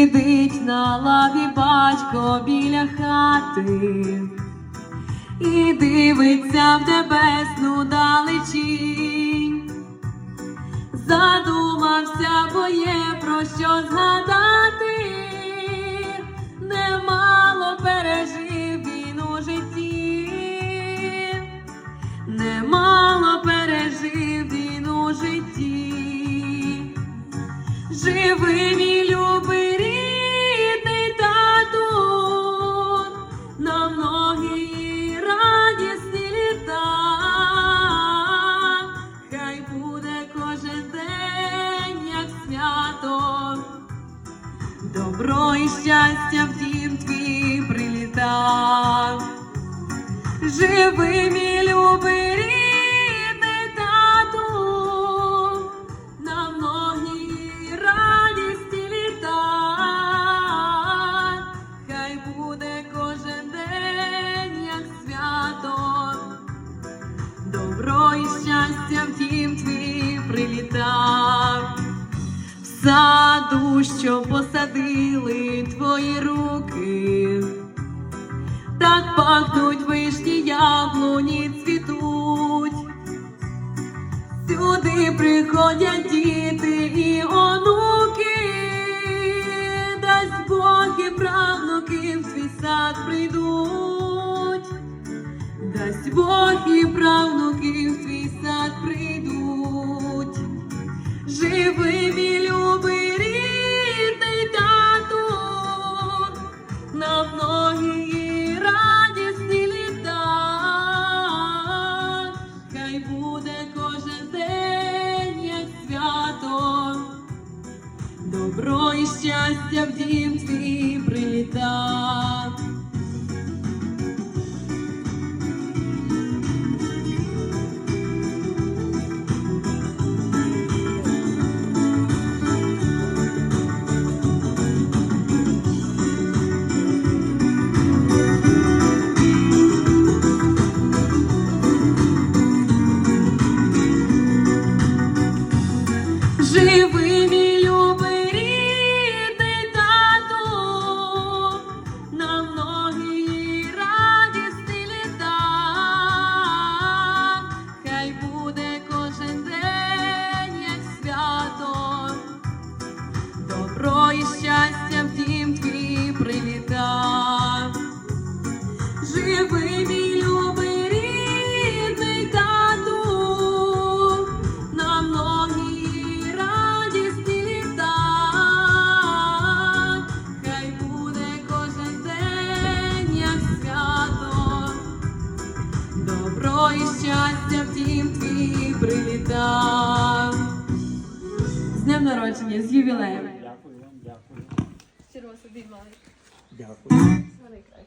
Сидить на лаві батько біля хати і дивиться в небесну далечінь. Задумався, бо є про що згадати, немало добро і щастя в дім твій приліта. Живи, мій рідний тату, на многі радісні літа, хай буде кожен день, як свято, добро і щастя в дім твій приліта. Саду, що посадили твої руки. Так пахнуть вишні яблуні цвітуть. Сюди приходять діти і онуки, дасть Бог і правнуки в свій сад прийдуть, дасть Бог і правнуки добро і щастя в дім твій приліта. Добро і щастя в дім твій прилітав. З днем народження, з ювілеєм. Дякую вам, дякую. Щиро собі. Дякую. Найкраще.